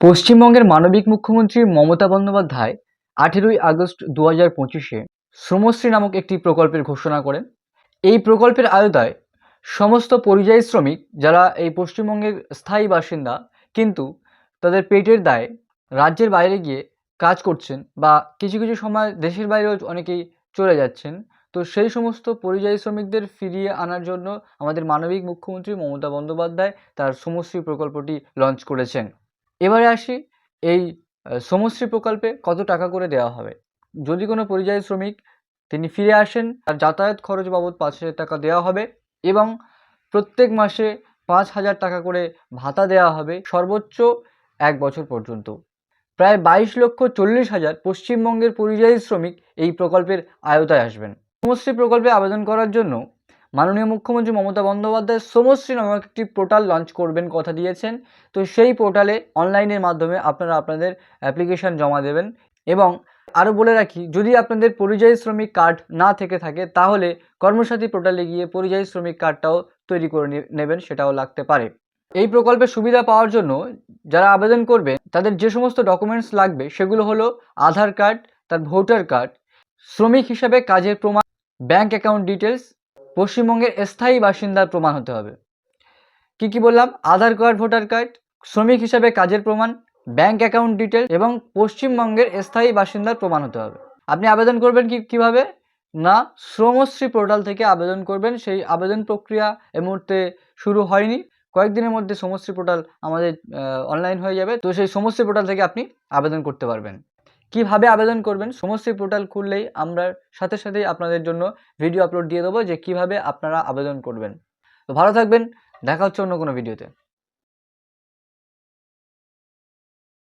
পশ্চিমবঙ্গের মানবিক মুখ্যমন্ত্রী মমতা বন্দ্যোপাধ্যায় আঠেরোই আগস্ট দু হাজার পঁচিশে শ্রমশ্রী নামক একটি প্রকল্পের ঘোষণা করেন। এই প্রকল্পের আওতায় সমস্ত পরিযায়ী শ্রমিক, যারা এই পশ্চিমবঙ্গের স্থায়ী বাসিন্দা, কিন্তু তাদের পেটের দায়ে রাজ্যের বাইরে গিয়ে কাজ করছেন বা কিছু কিছু সময় দেশের বাইরেও অনেকেই চলে যাচ্ছেন। তো সেই সমস্ত পরিযায়ী শ্রমিকদের ফিরিয়ে আনার জন্য আমাদের মানবিক মুখ্যমন্ত্রী মমতা বন্দ্যোপাধ্যায় তার শ্রমশ্রী প্রকল্পটি লঞ্চ করেছেন। এবারে আসি এই শ্রমশ্রী প্রকল্পে কত টাকা করে দেওয়া হবে? যদি কোনো পরিযায়ী শ্রমিক তিনি ফিরে আসেন, তার যাতায়াত খরচ বাবদ পাঁচ হাজার টাকা দেওয়া হবে এবং প্রত্যেক মাসে পাঁচ হাজার টাকা করে ভাতা দেওয়া হবে সর্বোচ্চ এক বছর পর্যন্ত। প্রায় বাইশ লক্ষ চল্লিশ হাজার পশ্চিমবঙ্গের পরিযায়ী শ্রমিক এই প্রকল্পের আয়তায় আসবেন। শ্রমশ্রী প্রকল্পে আবেদন করার জন্য মাননীয় মুখ্যমন্ত্রী মমতা বন্দ্যোপাধ্যায় শ্রমশ্রী নামক একটি পোর্টাল লঞ্চ করবেন কথা দিয়েছেন। তো সেই পোর্টালে অনলাইনের মাধ্যমে আপনারা আপনাদের অ্যাপ্লিকেশন জমা দেবেন এবং আরও বলে রাখি, যদি আপনাদের পরিযায়ী শ্রমিক কার্ড না থেকে থাকে, তাহলে কর্মসাথী পোর্টালে গিয়ে পরিযায়ী শ্রমিক কার্ডটাও তৈরি করে নেবেন, সেটাও লাগতে পারে। এই প্রকল্পের সুবিধা পাওয়ার জন্য যারা আবেদন করবে তাদের যে সমস্ত ডকুমেন্টস লাগবে, সেগুলো হলো আধার কার্ড তার ভোটার কার্ড শ্রমিক হিসাবে কাজের প্রমাণ ব্যাংক অ্যাকাউন্ট ডিটেলস পশ্চিমবঙ্গের স্থায়ী বাসিন্দার প্রমাণ হতে হবে। কি কি বললাম? আধার কার্ড, ভোটার কার্ড, শ্রমিক হিসাবে কাজের প্রমাণ, ব্যাংক অ্যাকাউন্ট ডিটেল এবং পশ্চিমবঙ্গের স্থায়ী বাসিন্দার প্রমাণ হতে হবে। আপনি আবেদন করবেন কি কীভাবে? না, শ্রমশ্রী পোর্টাল থেকে আবেদন করবেন। সেই আবেদন প্রক্রিয়া এ মুহূর্তে শুরু হয়নি। কয়েকদিনের মধ্যে শ্রমশ্রী পোর্টাল আমাদের অনলাইন হয়ে যাবে। তো সেই শ্রমশ্রী পোর্টাল থেকে আপনি আবেদন করতে পারবেন। কীভাবে আবেদন করবেন, সমস্ত পোর্টাল খুললেই আমরা সাথে সাথেই আপনাদের জন্য ভিডিও আপলোড দিয়ে দেবো যে কীভাবে আপনারা আবেদন করবেন। তো ভালো থাকবেন, দেখা হচ্ছে অন্য কোনো ভিডিওতে